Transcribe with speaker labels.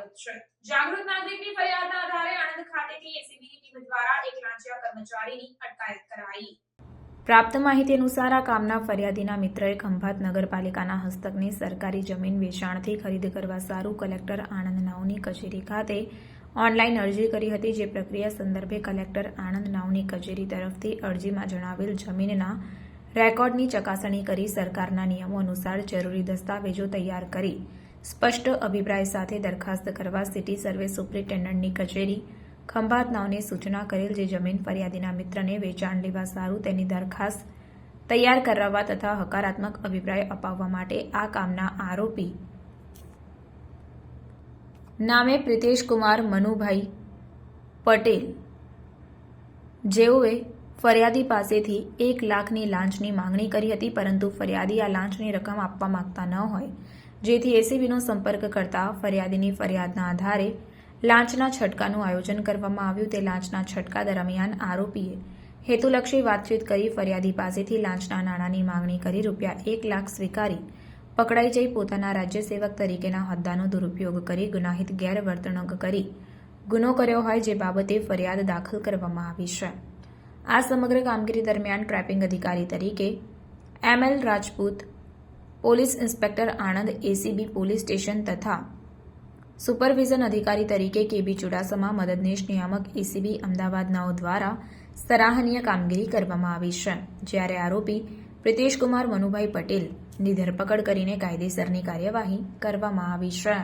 Speaker 1: યથાવત છે. જાગૃત નાગરિકની ફરિયાદના આધારે આણંદ ખાતેથી એસીબીની ટીમ દ્વારા એક લાંચિયા કર્મચારીની અટકાયત કરાઈ.
Speaker 2: પ્રાપ્ત માહિતી અનુસાર આ કામના ફરિયાદીના મિત્રએ ખંભાત નગરપાલિકાના હસ્તકની સરકારી જમીન વેચાણથી ખરીદ કરવા સારું કલેક્ટર આણંદ નાવની કચેરી ખાતે ઓનલાઈન અરજી કરી હતી. જે પ્રક્રિયા સંદર્ભે કલેક્ટર આણંદ નાવની કચેરી તરફથી અરજીમાં જણાવેલ જમીનના રેકોર્ડની ચકાસણી કરી સરકારના નિયમો અનુસાર જરૂરી દસ્તાવેજો તૈયાર કરી સ્પષ્ટ અભિપ્રાય સાથે દરખાસ્ત કરવા સિટી સર્વે સુપ્રિન્ટેન્ડન્ટની કચેરી ખંભાત નાવને સૂચના કરેલ જે જમીન ફરિયાદીના મિત્રને વેચાણ લેવા સારું તેની દરખાસ્ત તૈયાર કરાવવા તથા હકારાત્મક અભિપ્રાય અપાવવા માટે આ કામના આરોપી નામે પ્રિતેશ કુમાર મનુભાઈ પટેલ. જેઓએ ફરિયાદી પાસેથી એક લાખની લાંચની માંગણી કરી હતી, પરંતુ ફરિયાદી આ લાંચની રકમ આપવા માંગતા ન હોય. જેથી એસીબીનો સંપર્ક કરતા ફરિયાદીની ફરિયાદના આધારે લાંચના છટકાનું આયોજન કરવામાં આવ્યું. તે લાંચના છટકા દરમિયાન આરોપીએ હેતુલક્ષી વાતચીત કરી ફરિયાદી પાસેથી લાંચના નાણાંની માંગણી કરી રૂપિયા એક લાખ સ્વીકારી પકડાઈ જઈ પોતાના રાજ્ય સેવક તરીકેના હોદ્દાનો દુરુપયોગ કરી ગુનાહિત ગેરવર્તણૂક કરી ગુનો કર્યો હોય, જે બાબતે ફરિયાદ દાખલ કરવામાં આવી છે. આ સમગ્ર કામગીરી દરમિયાન ટ્રેપિંગ અધિકારી તરીકે M L Rajput, police inspector Anand ACB police station તથા સુપરવિઝન અધિકારી તરીકે કેબી ચુડાસમા, મદદનીશ નિયામક એસીબી અમદાવાદનાઓ દ્વારા સરાહનીય કામગીરી કરવામાં આવી છે. જ્યારે આરોપી પ્રિતેશકુમાર મનુભાઈ પટેલની ધરપકડ કરીને કાયદેસરની કાર્યવાહી કરવામાં આવી છે.